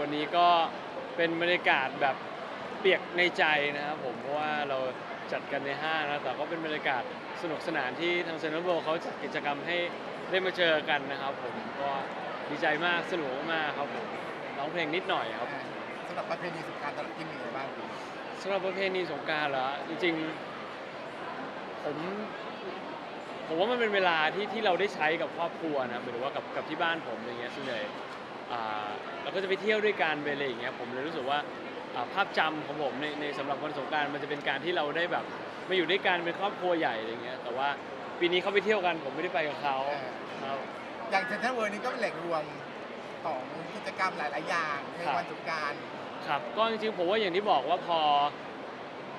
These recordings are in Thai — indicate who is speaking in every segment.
Speaker 1: วันนี้ก็เป็นบรรยากาศแบบเปียกในใจนะครับผมเพราะว่าเราจัดกันในห้างนะแต่ก็เป็นบรรยากาศสนุกสนานที่ทางเซนทรัลเวิลด์เขาจัดกิจกรรมให้ได้มาเจอกันนะครับผมก็ดีใจมากสนุกมากๆครับผมร้องเพลงนิดหน่อยครับ
Speaker 2: สำหรับประเพณีสงกรารตลอดกินเป็นยังไงบ้างพี่
Speaker 1: สำหรับประเพณีสงกรารเหรอจริงๆผม ผมว่ามันเป็นเวลาที่ที่เราได้ใช้กับครอบครัวนะหมายถึงว่ากับกับที่บ้านผมอย่างเงี้ยส่วนใหญ่อ่าเราก็จะไปเที่ยวด้วยกันไปอะไรอย่างเงี้ยผมเลยรู้สึกว่าอ่าภาพจำของผมในในสำหรับวันสงกรารมันจะเป็นการที่เราได้แบบมาอยู่ด้วยกันเป็นครอบครัวใหญ่อะไรเงี้ยแต่ว่าปีนี้เขาไปเที่ยวกันผมไม่ได้ไปกับเขาครับ
Speaker 2: อย่างเซ็นทรัลเวิร์นี่ก็เป็นแหล่งรวมของกิจกรรมหลาย ๆ อย่างใน
Speaker 1: ครับ
Speaker 2: วันสงกราร
Speaker 1: ครับก็จริงๆผมว่าอย่างที่บอกว่าพอ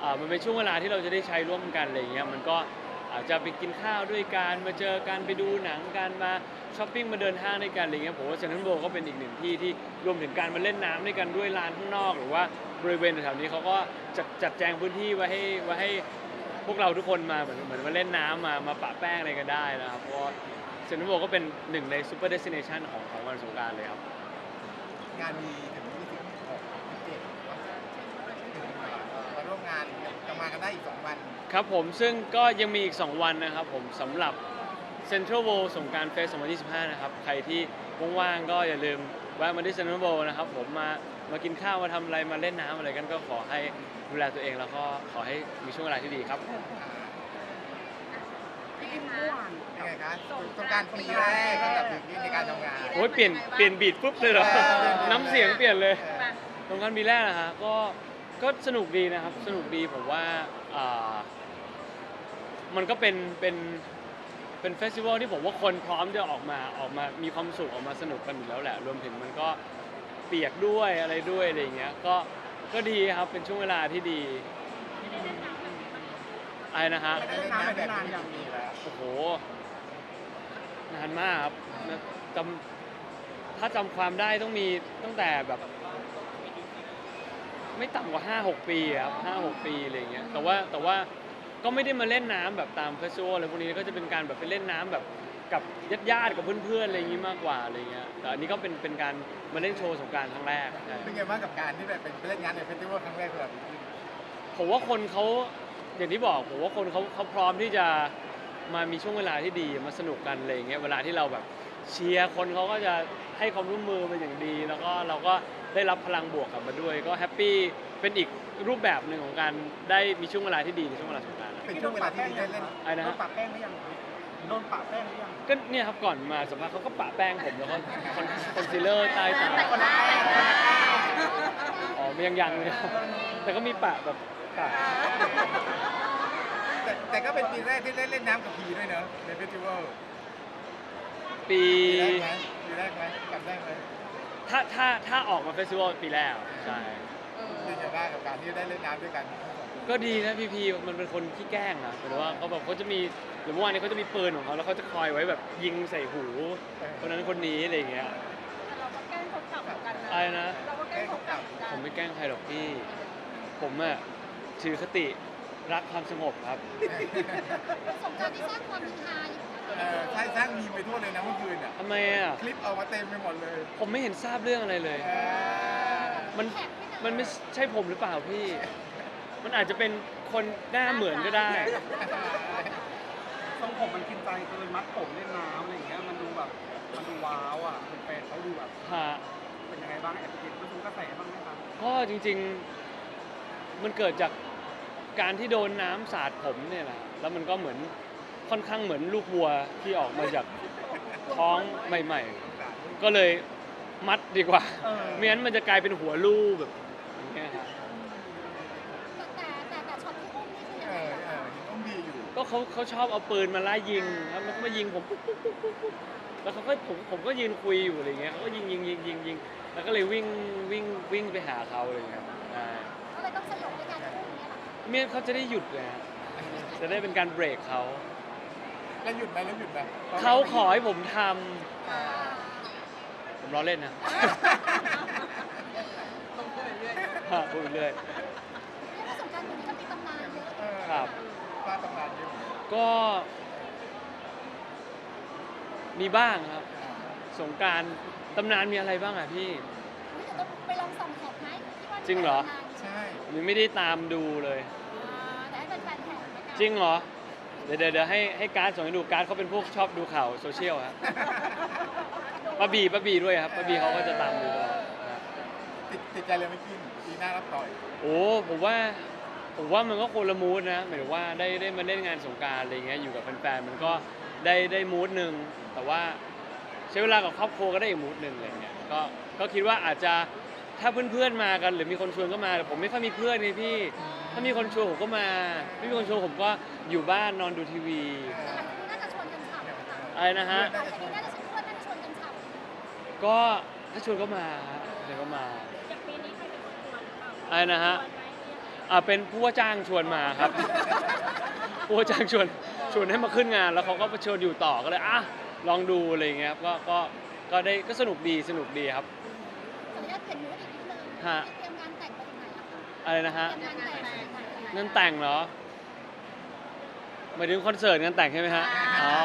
Speaker 1: อ่ามันเป็นช่วงเวลาที่เราจะได้ใช้ร่วมกันอะไรอย่างเงี้ยมันก็ อาจจะไปกินข้าวด้วยกันมาเจอกันไปดูหนังกันมาช้อปปิ้งมาเดินห้างด้วยกันอะไรเงี้ยผมว่าเซนทรัลโบก็เป็นอีกหนึ่งที่ที่รวมถึงการมาเล่นน้ำด้วยกันด้วยลานข้างนอก หรือว่าบริเวณแถวๆนี้เขาก็จัดจัดแจงพื้นที่ไว้ให้ไว้ให้พวกเราทุกคนมาเหมือนเหมือนมาเล่นน้ำมามาปะแป้งอะไรกันได้นะครับเพราะเซนทรัลโบก็เป็นหนึ่งในซูเปอร์เดสติเนชันของของวันสงกรารเลยครับ
Speaker 2: งานมีถึง 26 27มาร่วมงานจะมากัน ได้อีก 2 วัน
Speaker 1: ครับผมซึ่งก็ยังมีอีก 2 วันนะครับผมสำหรับ Central World สงกรารเฟส2025 นะครับ ใครที่ว่างๆก็อย่าลืมแวะมาที่ Central World นะครับผมมามากินข้าวมาทำอะไรมาเล่นน้ำอะไรกันก็ขอให้ดูแลตัวเองแล้วก็ขอให้มีช่วงเวลาที่ดีครับ
Speaker 3: พี่กินม่วง
Speaker 2: ยังไงคะสงกรารปีแรกสำหรับถึงในการทำงาน
Speaker 1: โอ้ยเปลี่ยนเปลี่ยนบีทปุ๊บเลยเหรอ
Speaker 2: เออ
Speaker 1: น้ำเสียงเปลี่ยนเลย
Speaker 2: เออ
Speaker 1: สงกรารปีแรกนะฮะก็ ก็สนุกดีนะครับ สนุกดีผมว่าอ่ามันก็เป็นเป็นเป็นเฟสติวัลที่ผมว่าคนพร้อมจะออกมาออกมามีความสุขออกมาสนุกกันอยู่แล้วแหละ รวมถึงมันก็เปียกด้วยอะไรด้วยอะไรอย่างเงี้ยก็ก็ดีครับเป็นช่วงเวลาที่ดีอะไรนะฮะ
Speaker 2: ไม่ได้เล่นน้ำแบบนี้อย่างนี้แล้ว
Speaker 1: โอ้โหนานมากครับนะจำถ้าจำความได้ต้องมีตั้งแต่แบบ ไม่ต่ำกว่า 5 6 ปีครับ5 6 ปีอะไรอย่างเงี้ยแต่ว่าแต่ว่าก็ไม่ได้มาเล่นน้ำแบบตามเฟสติวัลอะไรพวกนี้ก็จะเป็นการแบบไปเล่นน้ำแบบกับญาติญาติกับเพื่อนๆอะไรอย่างงี้มากกว่าอะไรเงี้ยแต่อันนี้ก็เป็นเป็นการมาเล่นโชว์สงกรารครั้งแรกใช่
Speaker 2: เป็นไงบ้างกับการที่แบบเป็นไปเล่นงานในเฟสติวัลครั้งแรกสำหรับ
Speaker 1: ผมว่าคนเขาอย่างที่บอกผมว่าคนเขาเขาพร้อมที่จะมามีช่วงเวลาที่ดีมาสนุกกันอะไรอย่างเงี้ยเวลาที่เราแบบเชียร์คนเขาก็จะให้ความร่วมมือเป็นอย่างดี แล้วก็เราก็ ได้รับพลังบวกกลับมาด้วย ก็แฮปปี้เป็นอีกรูปแบบหนึ่งของการได้มีช่วงเวลาที่ดีในช่วงเวลาสงกรานต์
Speaker 2: เป็นช่วงเวลาที่ได้เล่น
Speaker 1: อะไรนะ
Speaker 3: โด
Speaker 1: ฮะ
Speaker 3: นปะแป้งหรือยังโดนปะแป้งหรือยัง
Speaker 1: ก็เนี่ยครับก่อนมาสัมภาษณ์เขาก็ปะแป้งผมแล้วก็คอนคอนซีลเลอร์ใต้ตา
Speaker 3: คนละแป้งคนละแป้ง
Speaker 1: อ๋อยังยังเลยครับแต่ก็มีปะแบบปะ
Speaker 2: แต่แต่ก็เป็นปีแรกที่เล่นเล่นน้ำกับพีด้วยเนอะในเฟสติวัล
Speaker 1: ปี
Speaker 2: ปีแรกไหมปีแรกไหมจำได้ไหม
Speaker 1: ถ้าถ้าถ้าออกมาเฟสติวัลปีแรกใช่
Speaker 2: เป็นยังไงบ้างกับการที่ได้เล่นน้ำด้วยกัน
Speaker 1: ก็ดีนะพี่พีมันเป็นคนขี้แกล้งอะหมายถึงว่าเขาแบบเขาจะมีหรือเมื่อวานนี้เขาจะมีปืนของเขาแล้วเขาจะคอยไว้แบบยิงใส่หูคนนั้นคนนี้อะไรอย่างเงี้ย
Speaker 4: เราก็แกล้งเขากลับเหมือนกันนะ
Speaker 1: อะไรนะ
Speaker 4: เราก็แกล้งเขากลับเหมือนกัน
Speaker 1: ผมไม่แกล้งใครหรอกพี่ ผมอะถือคติรักความสงบครับ
Speaker 4: สงกรารที่สร้างความฮือฮาอยู่นะ
Speaker 2: เออใช่สร้างมีมไปทั่วเลยนะเมื่อคืนอะ
Speaker 1: ทำไมอะ
Speaker 2: คลิปเอามาเต็มไปหมดเลย
Speaker 1: ผมไม่เห็นทราบเรื่องอะไรเลย
Speaker 2: เออ
Speaker 1: มัน
Speaker 4: แท็กด้วยะ
Speaker 1: มันไม่ใช่ผมหรือเปล่าพี่ มันอาจจะเป็นคนหน้าเหมือนก็ได้
Speaker 3: ทรงผมมันกินใจเกินมัดผมเล่นน้ำอะไรอย่างเงี้ยมันดูแบบมันดูว้าวอะเป็นแฟนเขาดูแบบ
Speaker 1: ฮะ
Speaker 3: เป็นยังไงบ้างแอบไปกินมันดูกระแสบ้างไหมครับ
Speaker 1: ก็จริงๆ มันเกิดจากการที่โดนน้ำสาดผมเนี่ยแหละ แล้วมันก็เหมือน ค่อนข้างเหมือนลูกวัวที่ออกมาจากท้องใหม่ ๆ ก็เลยมัดดีกว่า
Speaker 3: เออ
Speaker 1: ไม่งั้นมันจะกลายเป็นหัวลูกแบบอย่างเงี้ยครับ
Speaker 4: แต่แต่แต่ช็อตที่อุ้มนี่คือยัง
Speaker 2: เอ
Speaker 4: ไง
Speaker 2: อ
Speaker 4: อะ
Speaker 2: เออเห็นต้องมีอยู่
Speaker 1: ก็เขาเขาชอบเอาปืนมาไล่ยิงครับแล้วก็มายิงผมปุ๊บปุ๊บปุ๊บปุ๊บปุ๊บแล้วเขาก็ผมผมก็ยืนคุยอยู่อะไรเงี้ยเขาก็ยิงยิงยิงยิงยิงแล้วก็เลยวิ่งวิ่งวิ่งไปหาเขาอะไรเงี้ยใช่
Speaker 4: ก็เลยต้องสยบด้วยการอุ้มเนี่ยเหรอ
Speaker 1: เมียเขาจะได้หยุดเลยฮะจะได้เป็นการเบรกเขา
Speaker 2: แล้วหยุดไหมแล้วหยุดไหม
Speaker 1: เขาขอให้ผมท
Speaker 4: อ่าำ
Speaker 1: ผมล้อเล่นนะฮะพูดไปเรื่อย
Speaker 4: เรียกว่าสงกรารปีนี้ก็มีตำนานเยอะ
Speaker 2: เออ
Speaker 1: ครับ
Speaker 2: ฟาดตำนานอยู่
Speaker 1: ก็ มีบ้างครับ สงกรารตำนานมีอะไรบ้างอะพี่
Speaker 4: อุ๊ยแต่จะไปลองส่องแท็กไหมที่ว่า
Speaker 1: จริงเหรอ
Speaker 2: ใช่
Speaker 1: มันไม่ได้ตามดูเลย
Speaker 4: อ่าแต่ให้เป็นแฟนแท็กละกัน
Speaker 1: จริงเหรอ เดี๋ยวเดี๋ยวเดี๋ยวให้ให้การ์ดส่งให้ดูการ์ดเขาเป็นพวกชอบดูข่าวโซเชียลครับป้าบีป้าบีด้วยครับป้าบีเขาก็จะตามดูตลอดครับ
Speaker 2: ติดติดใจเลยไม่กินปีหน้ารับต่อย
Speaker 1: โอ้ผมว่าผมว่ามันก็คนละมูดนะหมายถึงว่าได้ได้มาเล่นงานสงกรารอะไรเงี้ยอยู่กับแฟนๆมันก็ได้ได้มูดหนึ่งแต่ว่าใช้เวลากับครอบครัวก็ได้อีกมูดหนึ่งอะไรเงี้ยก็ก็คิดว่าอาจจะ ถ้าเพื่อนๆมากันหรือมีคนชวนก็มาแต่ผมไม่ค่อยมีเพื่อนไงพี่ ถ้ามีคนชวนผมก็มา ไม่มีคนชวนผมก็อยู่บ้านนอนดูทีวี
Speaker 4: แต่หลังจากนี้น่าจะชวนกันฉ่ำค่ะ
Speaker 1: อะไรนะฮะ
Speaker 4: หลังจากนี้น่าจะชวนน่าจะชวนกันฉ่ำ
Speaker 1: ก็ถ้าชวนก็มาฮะเดี๋ยวก็มา
Speaker 4: อย่างปีนี้ใครเป็นคนชวนหรือเปล่า
Speaker 1: อะไรนะฮะ
Speaker 4: ชวนไหม
Speaker 1: อ่าเป็นผู้ว่าจ้างชวนมาครับ ผู้ว่าจ้างชวนชวนให้มาขึ้นงาน แล้วเขาก็มาชวนอยู่ต่อก็เลยอะลองดูอะไรอย่างเงี้ยครับก็ก็ก็ได้ก็สนุกดีสนุกดีครับ
Speaker 4: ขออนุญาตเปลี่ยนมูดอีกนิดนึง
Speaker 1: ฮะ
Speaker 4: เตรียมงานแต่งไปถึงไหนแล้วคะ
Speaker 1: อะไรนะฮะ
Speaker 4: เตรียมงานแต่งไปถึงไหนแล้ว
Speaker 1: งานแต่งเหรอหมายถึงคอนเสิร์ตงานแต่งใช่ไหมฮะ อ๋อ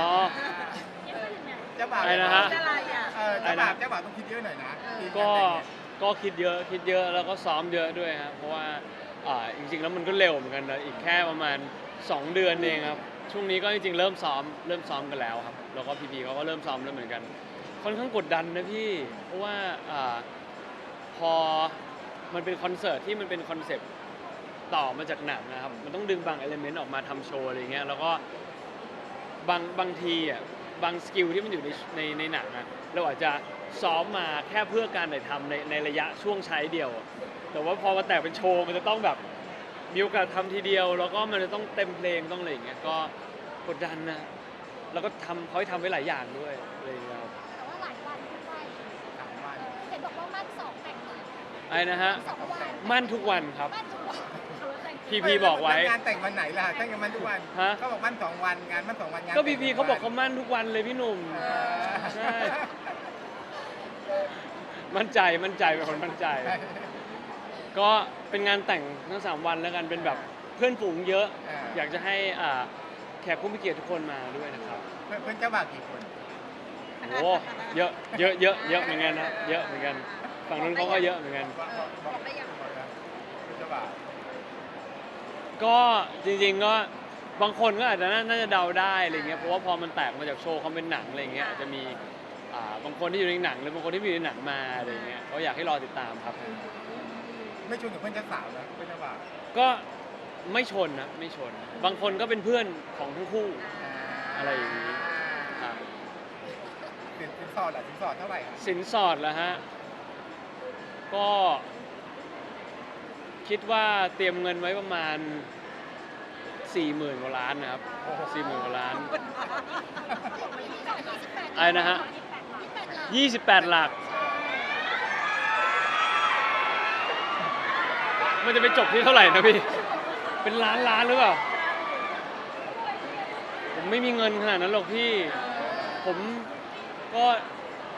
Speaker 2: เจ้าบ่าว
Speaker 1: อะไรนะฮะ
Speaker 2: เออเจ้าบ่าวเจ้าบ่าวต้องคิดเยอะหน่อยนะปีหน้า
Speaker 1: ก็
Speaker 2: แต่งเนี่ย
Speaker 1: ก็คิดเยอะ คิดเยอะ แล้วก็ซ้อมเยอะด้วยครับ เพราะว่าอ่าจริงๆ แล้วมันก็เร็วเหมือนกันนะอีกแค่ประมาณ 2 เดือนเองครับ ช่วงนี้ก็จริงๆ เริ่มซ้อม เริ่มซ้อมกันแล้วครับ แล้วก็พีพีเขาก็เริ่มซ้อมแล้วเหมือนกัน ค่อนข้างกดดันนะพี่ เพราะว่าอาพอ มันเป็นคอนเสิร์ตที่มันเป็นคอนเซปต์ต่อมาจากหนังนะครับ มันต้องดึงบางเอลิเมนต์ออกมาทำโชว์อะไรเงี้ย แล้วก็บางบางทีอะบางสกิลที่มันอยู่ในในในหนังอะเราอาจจะซ้อมมาแค่เพื่อการถ่ายทำในในระยะช่วงใช้เดียว แต่ว่าพอมาแต่งเป็นโชว์มันจะต้องแบบมีโอกาสทำทีเดียว แล้วก็มันจะต้องเต็มเพลงต้องอะไรอย่างเงี้ย ก็กดดันนะ แล้วก็ทำเขาให้ทำไว้หลายอย่างด้วยอะไรอย่างเงี้ยครับ
Speaker 4: แต่ว่าหลายวันด้วย
Speaker 2: สามวัน
Speaker 4: เออเห็นบอกว่ามั่นสองแต่ง เลย
Speaker 1: อะไรนะฮะ
Speaker 4: สองวัน
Speaker 1: มั่นทุกวันครับ
Speaker 4: มั่นทุกวัน
Speaker 1: พีพีบอกไว้
Speaker 2: งานแต่งวันไหนล่ะถ้าอย่างมันทุกวัน
Speaker 1: ฮะ
Speaker 2: เขาบอกมันสองวันงานมันสองวันงาน
Speaker 1: ก็
Speaker 2: แต่
Speaker 1: พี
Speaker 2: ง
Speaker 1: พีเขาบอกเขามั่นทุกวันเลยพี่หนุ่ม
Speaker 2: เออ
Speaker 1: ใช่ มั่นใจมั่นใจเป็นคนมั่นใจก็เป็นงานแต่งทั้งสามวันแล้วกันเป็นแบบเพื่อนฝูงเยอะ
Speaker 2: อ่า
Speaker 1: อยากจะให้อ่าแขกผู้มีเกียรติทุกคนมาด้วยนะครับ
Speaker 2: เพื่อนเพื่อนเจ้าบ่าวกี่คน
Speaker 1: โอ้เยอะเยอะเยอะเยอะเหมือนกันนะเยอะเหมือนกัน ฝั่งนู้นเขาก็เยอะเหมือนกัน
Speaker 2: บอกบอกบอกได้ยังบอกแล้วเพื่อนเจ้าบ่าว
Speaker 1: ก็จริงๆก็บางคนก็อาจจะน่าน่าจะเดาได้อะไรเงี้ยเพราะว่าพอมันแตกมาจากโชว์เขาเป็นหนังอะไรเงี้ยอาจจะมีอ่าบางคนที่อยู่ในหนังหรือบางคนที่ไม่อยู่ในหนังมาอะไรเงี้ยก็อยากให้รอติดตามครับ
Speaker 2: ไม่ชวนกับเพื่อนเจ้าสาวนะเพื่อนเจ้าบ่าว
Speaker 1: ก็ไม่ชนนะไม่ชน บางคนก็เป็นเพื่อนของทั้งคู่อะไรอย่างนี้ครับ
Speaker 2: สินสินสอดอะสินสอดเท่าไหร่ครับ
Speaker 1: สินสอดแล้วฮะ ก็คิดว่าเตรียมเงินไว้ประมาณ4ี่หมื่นกว่าล้านนะครับสี่หมื่นกว่าล้านอะไรนะฮะ28 หลัก มันจะไปจบที่เท่าไหร่นะพี่ เป็นล้านล้านหรือเปล่า ผมไม่มีเงินขนาดนั้นหรอกพี่ ผมก็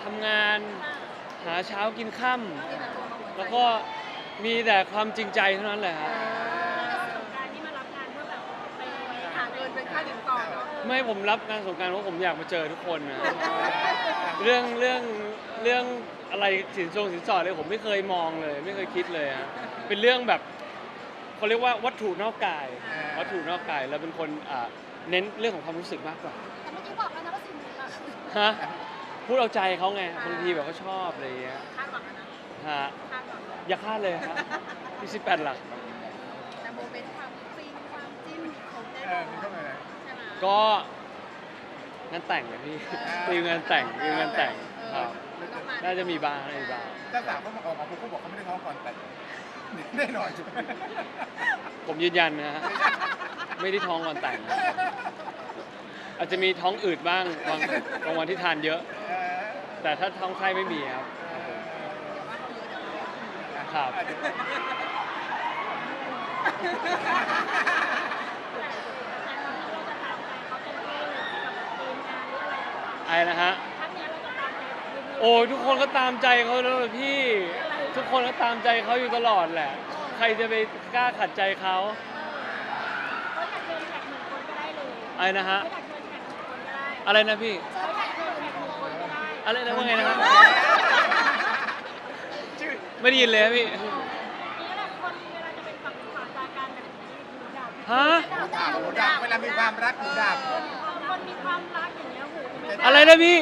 Speaker 1: ทำงานหาเช้ากินค่ำ แล้วก็มีแต่ความจริงใจเท่านั้นแหละครับ
Speaker 4: การที่มารับงานเพื่อแบบไปหาเงินเป็น
Speaker 3: ค่าสินสอดเนาะ
Speaker 1: ไม่ผมรับงานสงกรารเพราะผมอยากมาเจอทุกคนนะเรื่องเรื่องเรื่องอะไรสินทรงสินสอดเลยผมไม่เคยมองเลย ไม่เคยคิดเลยฮะเป็นเรื่องแบบเขาเรียกว่าวัตถุนอกกาย วัตถุนอกกายแล้วเป็นคนอ่าเน้นเรื่องของความรู้สึกมากกว่า
Speaker 4: แต่เมื่อกี้บอกแล้วนะว่าสิ่งนี้เรา
Speaker 1: ฮะพูดเอาใจเขาไงบางทีแบบเขาชอบอะไรอย่างเงี้ย
Speaker 4: คาดหวังนะ
Speaker 1: ฮะ
Speaker 4: คาดหวัง
Speaker 1: อย่าคาดเลยครับที่สิบแปดหลัก
Speaker 4: แต่โมเมนต์ความฟินความจิ้นมีครบแน่
Speaker 2: เอน
Speaker 4: อ
Speaker 2: อนมีเท่าไหร่นะ
Speaker 4: ใช่ไหม
Speaker 1: ก็งานแต่งเลยพี่ตีมงานแต่งตีมงานแต่งครับน่าจะมีบ้างน่าจะมีบ้าง
Speaker 2: เจ้าสาวเขาบอกออกมาพูดเขาบอกเขาไม่ได้ท้องก่อนแต่งแน่นอน
Speaker 1: ผมยืนยันนะฮะไม่ได้ท้องก่อนแต่ง อาจจะมีท้องอืดบ้างบางบางวันที่ทานเยอะ
Speaker 2: เออ
Speaker 1: แต่ถ้าท้องไส้ไม่มีครับ ครับอะไรนะฮะ โอ้ยทุกคนก็ตามใจเขาแล้วล่ะพี่ ทุกคนก็ตามใจเขาอยู่ตลอดแหละ ใครจะไปกล้าขัดใจเขาอะไรนะฮะ อะไรนะพี่
Speaker 4: เจอแขกคนอื่นคนก็ได้
Speaker 1: อะไรนะว่าไงนะครับ
Speaker 2: ชื่อ
Speaker 1: ไม่ได้ยินเลยครับพี่
Speaker 4: นี่แหละคนเวลาจะเป็นฝั่งขวาจากการแบบนี้หูดับ
Speaker 1: ฮะ
Speaker 2: หูดับหูดับเวลามีความรักหูดับ
Speaker 4: คนมีความรักอย่างเงี้ยหูไม่
Speaker 1: อะไรนะพี่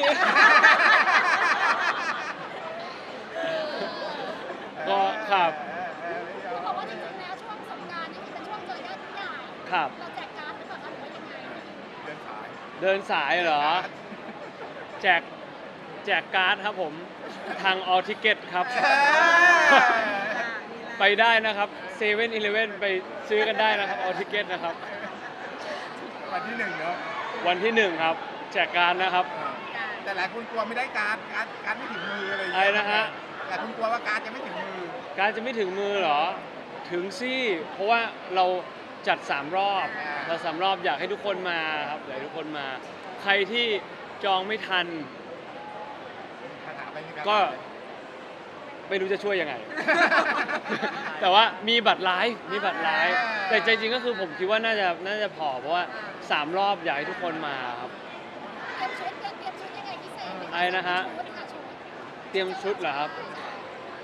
Speaker 1: ก็ครับ
Speaker 4: เขาบอกว่าจริงๆแล้วช่วงสงกรานต์นี่คือเป็นช่วงเจอญาติผู้ใหญ่
Speaker 1: ครับ
Speaker 4: เราแจกการ์ดหรือเปล่าคะหรือว่ายังไง
Speaker 2: เดินสาย
Speaker 1: เดินสายเหรอ แจกแจกการ์ดครับผม ทางออทิเกตครับ ไปได้นะครับเซเว่นอีเลเว่นไปซื้อกันได้นะครับออทิเกตนะครับ
Speaker 2: วันที่หนึ่งเนาะ
Speaker 1: วันที่หนึ่งครับ แจกการ์ดนะครับ
Speaker 2: แต่หลายคนกลัวไม่ได้การ์ดการ์ดการ์ดไม่ถึงมืออะไรอย่าง
Speaker 1: อะไร
Speaker 2: เงี้ย
Speaker 1: นะฮะ
Speaker 2: หลายคนกลัวว่าการ์ดจะไม่ถึงมือ
Speaker 1: การดจะไม่ถึงมือเหรอ ถึงสิเพราะว่าเราจัด 3 รอบ
Speaker 2: อ่า
Speaker 1: เราสามรอบอยากให้ทุกคนมาครับอยากให้ทุกคนมา ใครที่จองไม่ทัน
Speaker 2: คาถาไปมีาร
Speaker 1: ก็ ไม่รู้จะช่วยยังไง แต่ว่ามีบัตรไลฟ์มีบัตรไลฟ์แต่ใจจริงก็คือผมคิดว่าน่าจะน่าจะพอเพราะว่า3รอบอยากให้ทุกคนมาครับ
Speaker 4: เตรียมชุดเตรียมเตรียมชุดยังไงพิเศษหม
Speaker 1: อะไรนะฮะ
Speaker 4: ชุดค่ะชุด
Speaker 1: เตรียมชุดเหรอครับ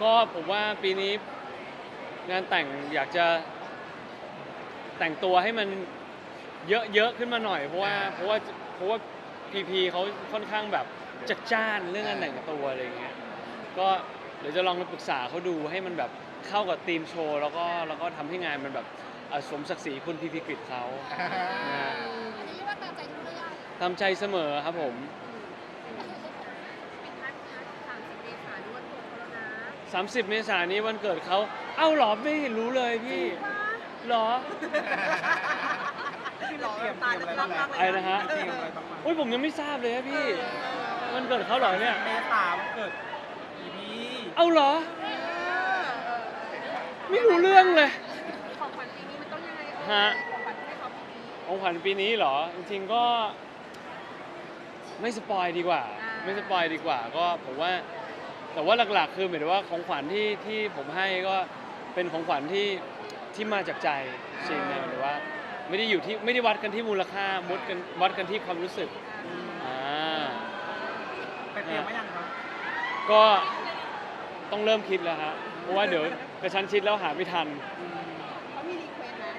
Speaker 1: ก็ผมว่าปีนี้ งานแต่งอยากจะ แต่งตัวให้มันเยอะๆขึ้นมาหน่อยเพราะว่าเพราะว่าเพราะว่าพีพีเขาค่อนข้างแบบจัดจ้านเรื่องการแต่งตัวอะไรอย่างเงี้ยก็เดี๋ยวจะลองไปปรึกษาเขาดูให้มันแบบเข้ากับธีมโชว์ แล้วก็แล้วก็ทำให้งานมันแบบเอ่อสมศักดิ์ศรีคุณพีพีกฤษเขานะฮะ
Speaker 4: อันนี้เรียกว่าตามใจทุกเรื่อง
Speaker 1: ตามใจเสมอครับผม
Speaker 4: เป็นนัดนัดสามสิบเมษายนวันเกิดเขาแล้วนะ
Speaker 1: 30 เมษายนนี้วันเกิดเขาเอ้าเหรอไม่เห็นรู้เลยพี่เหรอ
Speaker 3: ที่เราเตรียมเตรียมอะไรบ้าง
Speaker 1: ไอ้นะฮะ
Speaker 3: เตรียมอะไรบ้างไหม
Speaker 1: อุ้ยผมยังไม่ทราบเลยครับพี่วันเกิดเขาเหรอเนี่ย
Speaker 3: เมษาวันเกิดอีพี
Speaker 1: เอ้าเหรอ ไม่รู้เรื่องเลย
Speaker 4: ของขวัญปีนี้มันต้องยังไงเอ่ย
Speaker 1: ฮะ
Speaker 4: ของขวัญให้เขาปีนี้
Speaker 1: ของขวัญปีนี้เหรอ จริงๆก็ ไม่สปอยดีกว่า
Speaker 4: อ่า
Speaker 1: ไม่สปอยดีกว่า ก็ผมว่า แต่ว่าหลักๆ คือหมายถึงว่าของขวัญที่ที่ผมให้ก็เป็นของขวัญที่ที่มาจากใจจริงนะหรือว่า ไม่ได้อยู่ที่ไม่ได้วัดกันที่มูลค่ามุดกันวัดกันที่ความรู้สึกอ่า
Speaker 3: ไปเตรียมไว้ยังครับ
Speaker 1: ก็ ต้องเริ่มคิดแล้วฮะเพราะว่าเดี๋ยวกระชั้นชิดแล้วหาไม่ทัน
Speaker 4: เขามีรีเควสต์นะ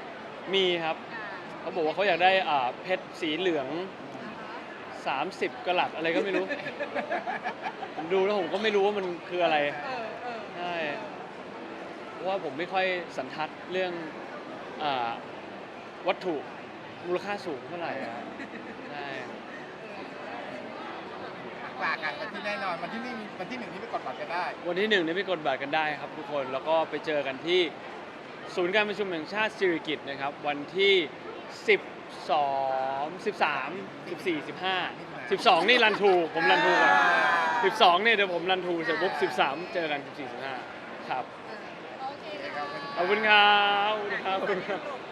Speaker 1: มีครับ
Speaker 4: อ่า
Speaker 1: เขาบอกว่าเขาอยากได้อ่าเพชรสีเหลือง
Speaker 4: อ่าฮะ
Speaker 1: 30กะลัดอะไรก็ไม่รู้ ผมดูแล้วผมก็ไม่รู้ว่ามันคืออะไร
Speaker 4: เออเออ
Speaker 1: ใช่ เพราะว่าผมไม่ค่อยสันทัดเรื่องอาวัตถุมูลค่าสูงเท่าไหร่อะครับใช่
Speaker 2: ฝากกันวันที่แน่นอนวันที่นี่วันที่หนึ่งที่ไปกดบัตรกันได้
Speaker 1: วันที่หนึ่งนี้ไปกดบัตรกันได้ครับทุกคนแล้วก็ไปเจอกันที่ศูนย์การประชุมแห่งชาติสิริกิติ์นะครับ วันที่12 13 14 15 12 นี่รันทูผมรันทูก่อน12เนี่ยเดี๋ยวผมรันทูเสร็จปุ๊บ13 เจอกัน14 15ครับ
Speaker 4: โอเค
Speaker 1: ขอบคุณครับขอบคุณครับขอบคุณครับ